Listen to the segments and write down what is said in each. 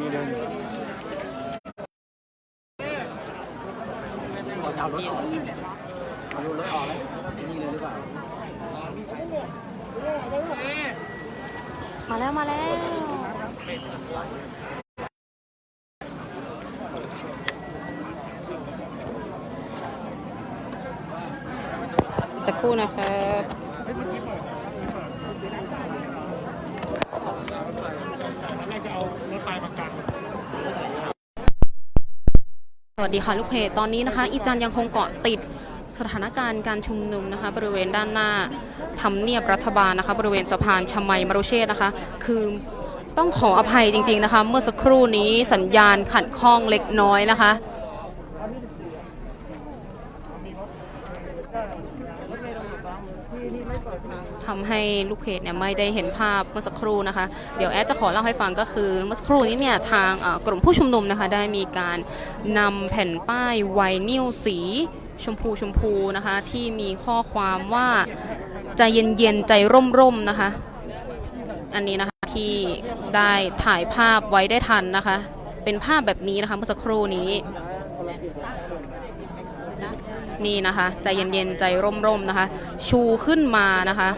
มีเดินอยู่เอารถออกเอารถออกแล้วนี่เลยหรือเปล่ามาแล้วมาแล้วสักครู่นะครับส วัสดีค่ะ ลูกเพจตอนนี้นะคะ อีจันยังคงเกาะติดสถานการณ์การชุมนุมนะคะ บริเวณด้านหน้าทำเนียบรัฐบาลนะคะ บริเวณสะพานชมัยมรุเชษนะคะ คือต้องขออภัยจริง ๆนะคะ เมื่อสักครู่นี้สัญญาณขัดข้องเล็กน้อยนะคะ ทำให้ลูกเพจเนี่ยไม่ได้เห็นภาพเมื่อสักครู่นะคะ เดี๋ยวแอดจะขอเล่าให้ฟังก็คือเมื่อสักครู่นี้เนี่ยทางกลุ่มผู้ชุมนุมนะคะได้มีการนำแผ่นป้ายไวนิลสีชมพูชมพูนะคะที่มีข้อความว่าใจเย็นๆใจร่มๆนะคะ อันนี้นะคะที่ได้ถ่ายภาพไว้ได้ทันนะคะ เป็นภาพแบบนี้นะคะเมื่อสักครู่นี้ นี่นะคะ ใจเย็นๆ ใจร่มๆนะคะ ชูขึ้นมานะคะ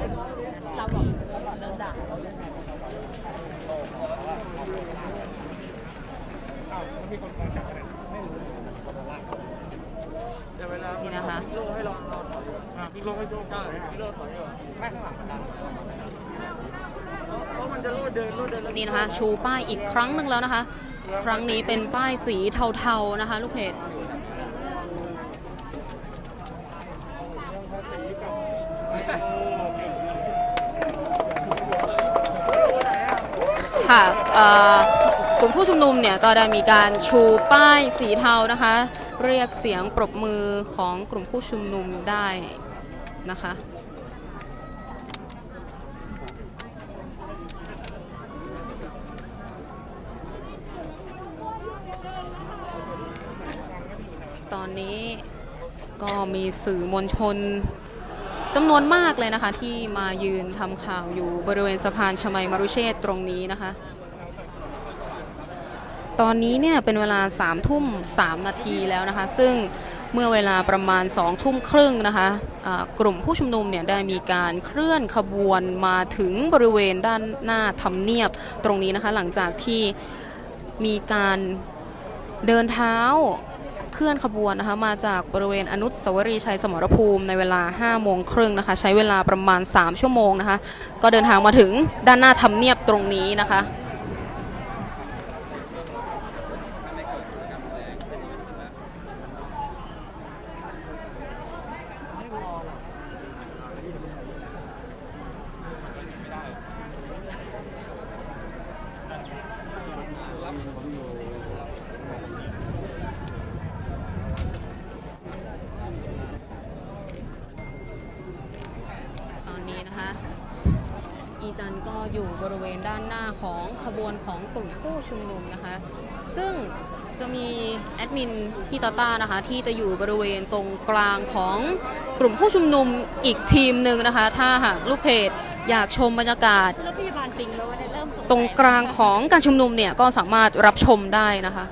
นี่นะคะพี่ลให้โยกได้พี่โลถอยอยู่ไม่ข้างหลังดันนี่นะคะ ชูป้ายอีกครั้งหนึ่งแล้วนะคะ ครั้งนี้เป็นป้ายสีเทาๆนะคะ ลูกเพจ ค่ะกลุ่มผู้ชุมนุมเนี่ยก็ได้มีการชูป้ายสีเทานะคะ เรียกเสียงปรบมือของกลุ่มผู้ชุมนุมได้นะคะตอนนี้ก็มีสื่อมวลชน จำนวนมากเลยนะคะ ที่มายืนทำข่าวอยู่บริเวณสะพานชมัยมรุเชษตรงนี้นะคะ ตอนนี้เนี่ยเป็นเวลา3ามทุ่ม3นาทีแล้วนะคะ ซึ่งเมื่อเวลาประมาณ2องทุ่มครึ่งนะคะอ่ากลุ่มผู้ชุมนุมเนี่ยได้มีการเคลื่อนขบวนมาถึงบริเวณด้านหน้าทำเนียบตรงนี้นะคะ หลังจากที่มีการเดินเท้า ลื่อนขบวนนะคะมาจากบริเวณอนุสาวรีย์ชัยสมรภูมิในเวลา 5 โมงครึ่งนะคะ ใช้เวลาประมาณ 3 ชั่วโมงนะคะ ก็เดินทางมาถึงด้านหน้าทำเนียบตรงนี้นะคะ ตอนนี้นะคะ อีจันก็อยู่บริเวณด้านหน้า ของขบวนของกลุ่มผู้ชุมนุมนะคะ ซึ่งจะมีแอดมินพี่ตาต้านะคะ ที่จะอยู่บริเวณตรงกลางของกลุ่มผู้ชุมนุมอีกทีมหนึ่งนะคะ ถ้าหากลูกเพจอยากชมบรรยากาศ รถพยาบาลจริงแล้ววันนี้เริ่มสงสัยตรงกลางของการชุมนุมเนี่ยก็สามารถรับชมได้นะคะ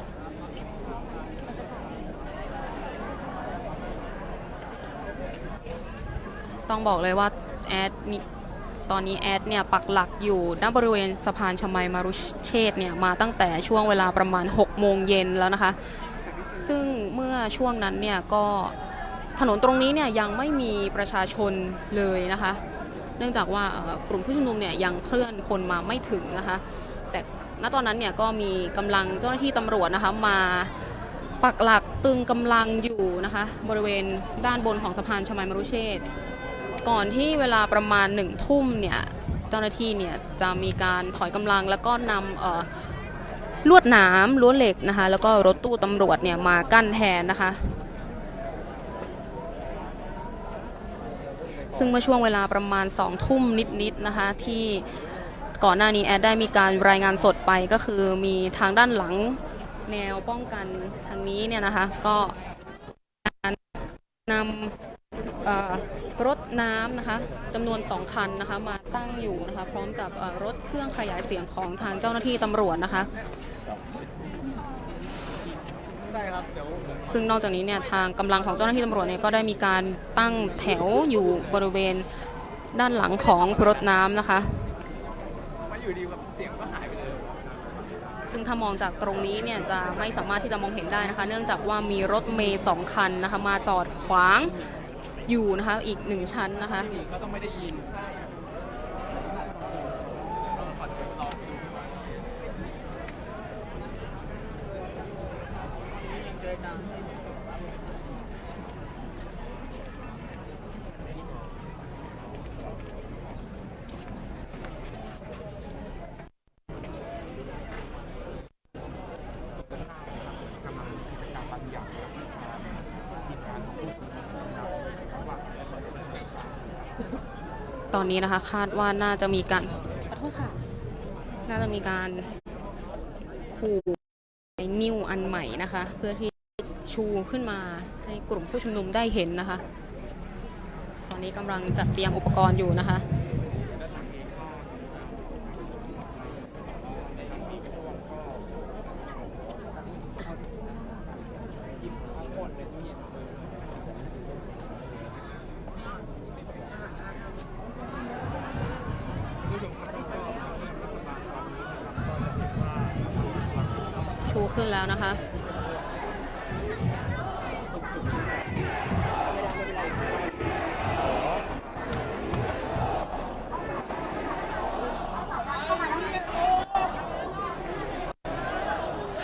ต้องบอกเลยว่าแอดนี่ ตอนนี้แอดเนี่ยปักหลักอยู่ณบริเวณสะพานชมัยมารุเชษ์เนี่ยมาตั้งแต่ช่วงเวลาประมาณ 6 โมงเย็นแล้วนะคะ ซึ่งเมื่อช่วงนั้นเนี่ยก็ถนนตรงนี้เนี่ยยังไม่มีประชาชนเลยนะคะ เนื่องจากว่ากลุ่มผู้ชุมนุมเนี่ยยังเคลื่อนพลมาไม่ถึงนะคะ แต่ณตอนนั้นเนี่ยก็มีกำลังเจ้าหน้าที่ตำรวจนะคะมาปักหลักตึงกำลังอยู่นะคะ บริเวณด้านบนของสะพานชมัยมรุเชษ์ ก่อนที่เวลาประมาณหนึ่งทุ่มเนี่ยเจ้าหน้าที่เนี่ยจะมีการถอยกำลังแล้วก็นำเอ่อลวดหนามรั้วเหล็กนะคะ แล้วก็รถตู้ตำรวจเนี่ยมากั้นแทนนะคะ ซึ่งเมื่อช่วงเวลาประมาณ2ทุ่มนิดๆนะคะที่ก่อนหน้านี้แอดได้มีการรายงานสดไปก็คือมีทางด้านหลังแนวป้องกันทางนี้เนี่ยนะคะ ก็การนำ รถน้ำนะคะจำนวน 2 คันนะคะมาตั้งอยู่นะคะพร้อมกับรถเครื่องขยายเสียงของทางเจ้าหน้าที่ตำรวจนะคะใช่ครับซึ่งนอกจากนี้เนี่ยทางกำลังของเจ้าหน้าที่ตำรวจเนี่ยก็ได้มีการตั้งแถวอยู่บริเวณด้านหลังของรถน้ำนะคะซึ่งถ้ามองจากตรงนี้เนี่ยจะไม่สามารถที่จะมองเห็นได้นะคะ เนื่องจากว่ามีรถเมย์สองคันนะคะมาจอดขวาง อยู่นะคะ อีกหนึ่งชั้นนะคะ ก็ต้องไม่ได้ยินใช่ลองขอดูลองดูเจอจัง ตอนนี้นะคะคาดว่าน่าจะมีการขอโทษค่ะ น่าจะมีการขู่ไอ้นิ้วอันใหม่นะคะ เพื่อที่ชูขึ้นมาให้กลุ่มผู้ชุมนุมได้เห็นนะคะ ตอนนี้กำลังจัดเตรียมอุปกรณ์อยู่นะคะ ชู ขึ้นแล้วนะคะ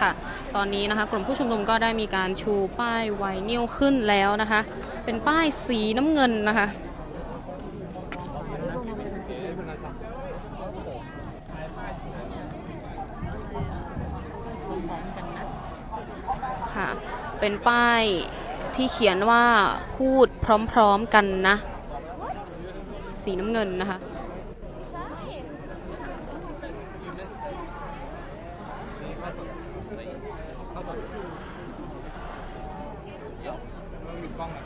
ค่ะ ตอนนี้นะคะกลุ่มผู้ชุมนุมก็ได้มีการชูป้ายไวนิวขึ้นแล้วนะคะ เป็นป้ายสีน้ำเงินนะคะ ค่ะ เป็นป้ายที่เขียนว่าพูดพร้อมๆกันนะ สีน้ำเงินนะคะ มีกล้องอะ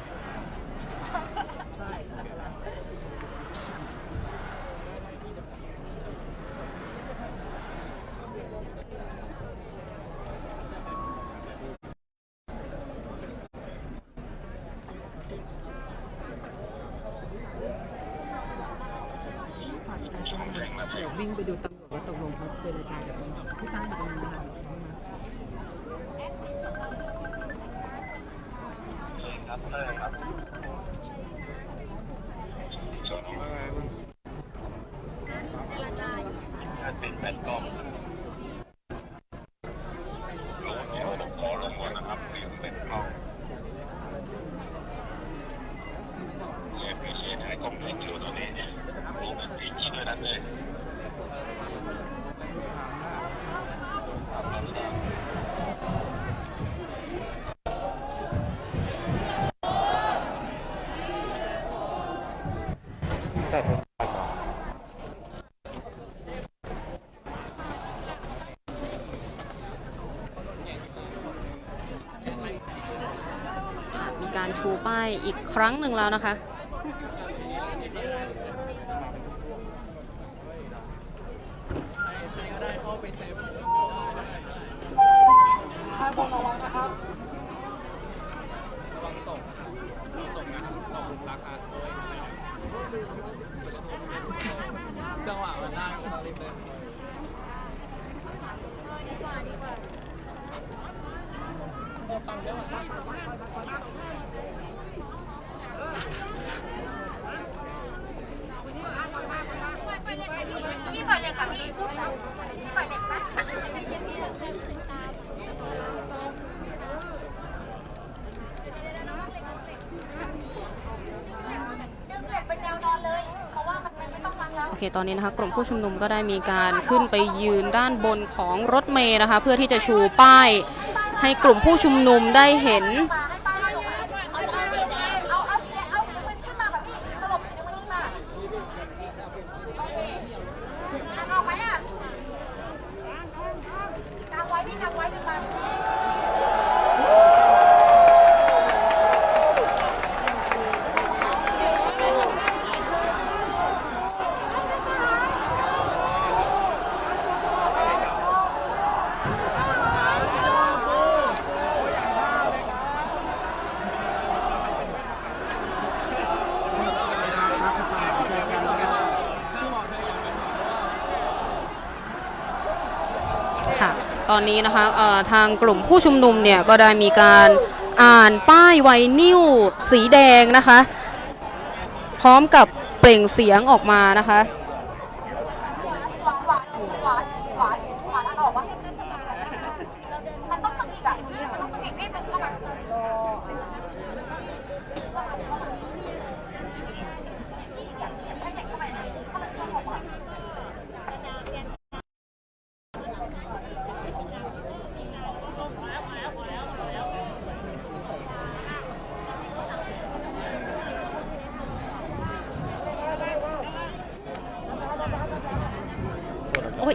เดี๋ย วิ่งไปดูตำรวจว่าตกลงเขาเจรจากับพี่ตั้งอยู่ตรงนั้น ป้ายอีกครั้งหนึ่งแล้วนะคะระวังตกตกนะครับตกหลุมรักอาร์ตด้วยจังหวะมันได้ก็ต้องรีบเล่น พี่ปล่อยเลยค่ะพี่พี่ปล่อยเลยค่ะดึงเหล็กเป็นแนวนอนเลย เพราะว่ามันไม่ต้องล้างแล้ว โอเค ตอนนี้นะคะกลุ่มผู้ชุมนุมก็ได้มีการขึ้นไปยืนด้านบนของรถเมย์นะคะ เพื่อที่จะชูป้ายให้กลุ่มผู้ชุมนุมได้เห็น มาให้ป้าลงมาเอาเอาสีแดงเอาเอาสีแดงเอามือขึ้นมาแบบพี่ตลบสีมือขึ้นมาโอเคทางออกไหมอะทางไว้พี่ทางไว้ดึงมา เค่ะ ตอนนี้นะคะทางกลุ่มผู้ชุมนุมเนี่ยก็ได้มีการอ่านป้ายไวนิวสีแดงนะคะ พร้อมกับเปล่งเสียงออกมานะคะ หวานหวานหวานหวานหวานอันออกวะมันต้องสนิทอะมันต้องสนิทพี่ตึงเข้ามาพี่เสียงเสียงให้เด็กเข้าไปนะเข้าไปเข้ามา โอ้ย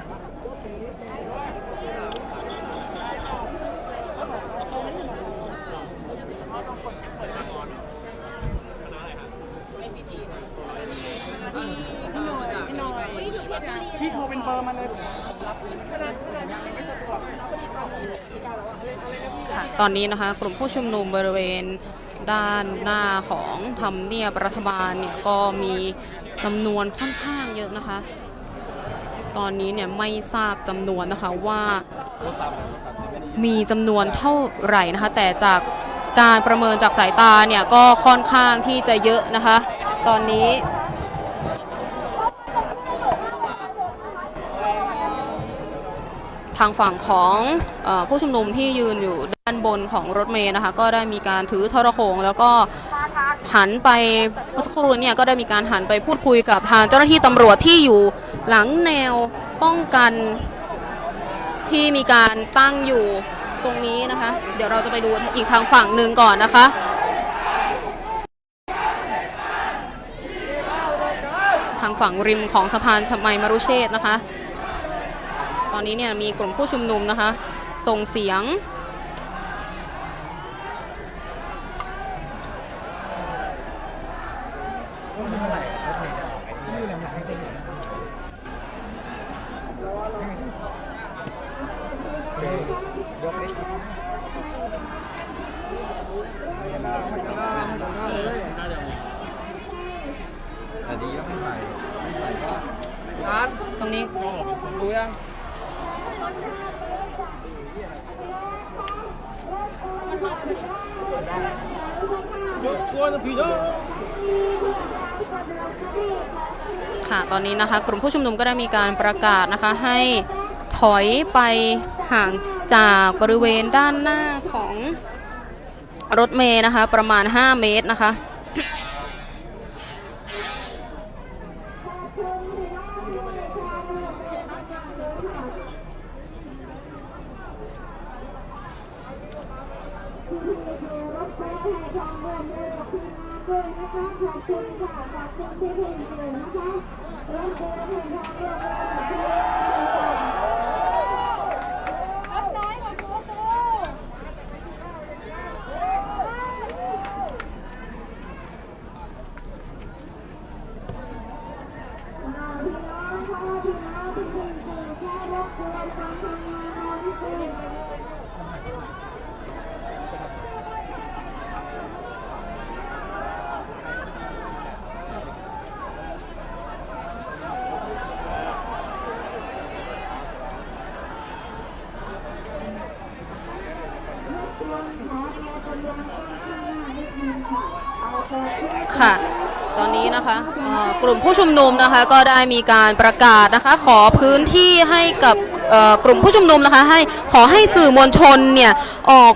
เบอร์มาเลยค่ะตอนนี้นะคะกลุ่มผู้ชุมนุมบริเวณด้านหน้าของทำเนียบรัฐบาลเนี่ยก็มีจำนวนค่อนข้างเยอะนะคะ ตอนนี้เนี่ยไม่ทราบจำนวนนะคะว่ามีจำนวนเท่าไหร่นะคะ แต่จากการประเมินจากสายตาเนี่ยก็ค่อนข้างที่จะเยอะนะคะ ตอนนี้ ทางฝั่งของอผู้ชุมนุมที่ยืนอยู่ด้านบนของรถเมล์นะคะ ก็ได้มีการถือทรโขงแล้วก็หันไปเมื่อสักครู่เนี่ยก็ได้มีการหันไปพูดคุยกับทางเจ้าหน้าที่ตำรวจที่อยู่หลังแนวป้องกันที่มีการตั้งอยู่ตรงนี้นะคะ เดี๋ยวเราจะไปดูอีกทางฝั่งหนึ่งก่อนนะคะทางฝั่งริมของสะพานชมัยมารุเชษฐ์นะคะ อนนี้เนี่ยมีกลุ่มผู้ชุมนุมนะคะ ส่งเสียง แต่ดีก็ไม่ใส่ตรงนี้ดูยังช่วยนะพี่เด้อ ค่ะตอนนี้นะคะ กลุ่มผู้ชุมนุมก็ได้มีการประกาศนะคะให้ถอยไปห่างจากบริเวณด้านหน้าของรถเมย์นะคะ ประมาณ 5 เมตรนะคะ ค่ะ ตอนนี้นะคะเอ่อกลุ่มผู้ชุมนุมนะคะก็ได้มีการประกาศนะคะ ขอพื้นที่ให้กับเอ่อกลุ่มผู้ชุมนุมนะคะให้ขอให้สื่อมวลชนเนี่ยออก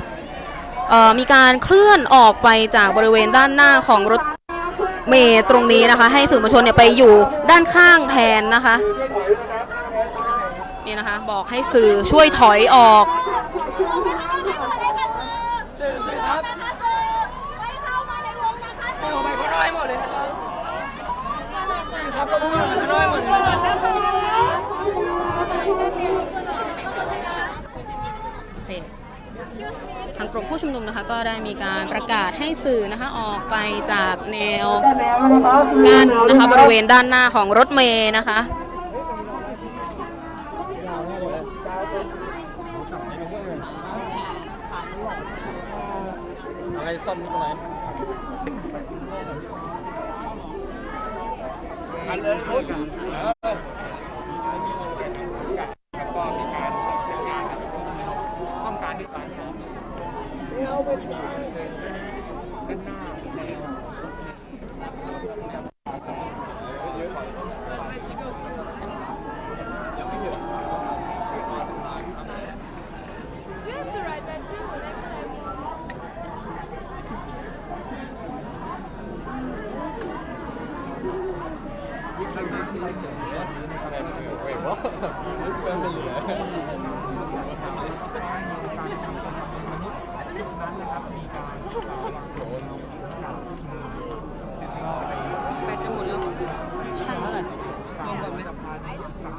เออมีการเคลื่อนออกไปจากบริเวณด้านหน้าของรถเมล์ตรงนี้นะคะ ให้สื่อมวลชนเนี่ยไปอยู่ด้านข้างแทนนะคะนี่นะคะบอกให้สื่อช่วยถอยออก โอเค ทางก ลุ่มผู้ชุมนุมนะคะ ก็ได้มีการประกาศให้สื่อนะคะออกไปจากแนวกั้นนะคะบริเวณด้านหน้าของรถเมย์นะคะอะไรซ่อมตรงไหนอันเลยคุณเออก็มีการส่งสัญญาณกับผู้ชุมนุมต้องการที่การซ้อมเอาไปด้านหน้าแนว ยัง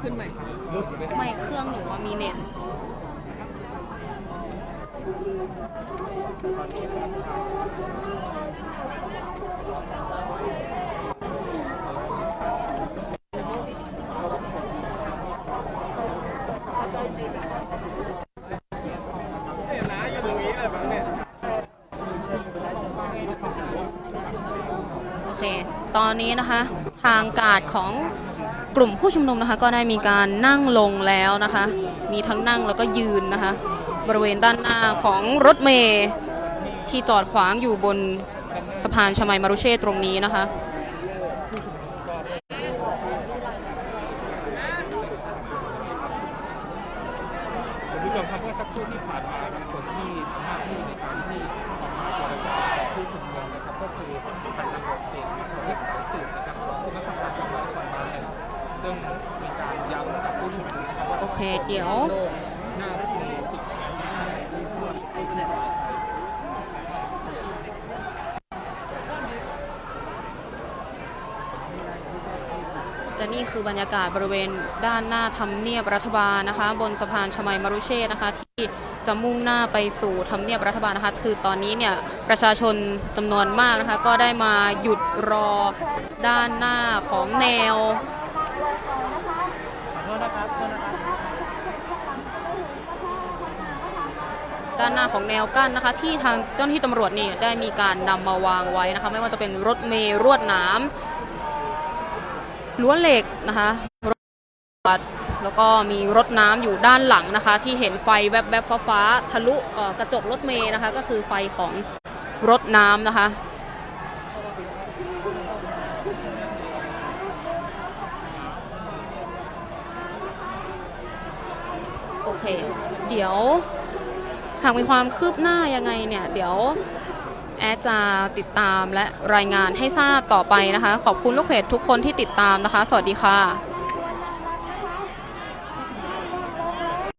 ขึ้นใหม่ไม่เครื่องหนูว่ามีเน็ตโอเค ตอนนี้นะคะ ทางการดของ กลุ่มผู้ชุมนุมนะคะก็ได้มีการนั่งลงแล้วนะคะ มีทั้งนั่งแล้วก็ยืนนะคะ บริเวณด้านหน้าของรถเมย์ที่จอดขวางอยู่บนสะพานชมัยมารุเชษตรงนี้นะคะ คุณผู้ชมครับเมื่อสักครู่ที่ผ่านมาครับคนที่ทำหน้าที่ในการที่ออกมาเจรจากับผู้ชุมนุมนะครับก็คือพันตำรวจเอกวิทย์สายสืบนะครับรองผู้บังคับการตำรวจนครบาลนะครับซึ่งมีการย้ำกับผู้ชุมนุมนะครับว่า โอเค เดี๋ยว โลกหน้ารถเมล์สิบแถวหน้าที่ทั่วประเทศไทย และนี่คือบรรยากาศบริเวณด้านหน้าทำเนียบรัฐบาลนะคะ บนสะพานชมัยมรุเชษนะคะ ที่จะมุ่งหน้าไปสู่ทำเนียบรัฐบาลนะคะ คือตอนนี้เนี่ยประชาชนจำนวนมากนะคะ ก็ได้มาหยุดรอด้านหน้าของแนวด้านหน้าของแนวกั้นนะคะ ที่ทางเจ้าหน้าที่ตำรวจนี่ได้มีการนำมาวางไว้นะคะ ไม่ว่าจะเป็นรถเมล์รวดหนาม รั้วเหล็กนะคะรถบัสแล้วก็มีรถน้ำอยู่ด้านหลังนะคะ ที่เห็นไฟแวบๆฟ้าๆทะลุกระจกรถเมล์นะคะ ก็คือไฟของรถน้ำนะคะโอเค เดี๋ยวหากมีความคืบหน้ายังไงเนี่ย เดี๋ยว แอดจะติดตามและรายงานให้ทราบต่อไปนะคะ ขอบคุณลูกเพจทุกคนที่ติดตามนะคะ สวัสดีค่ะ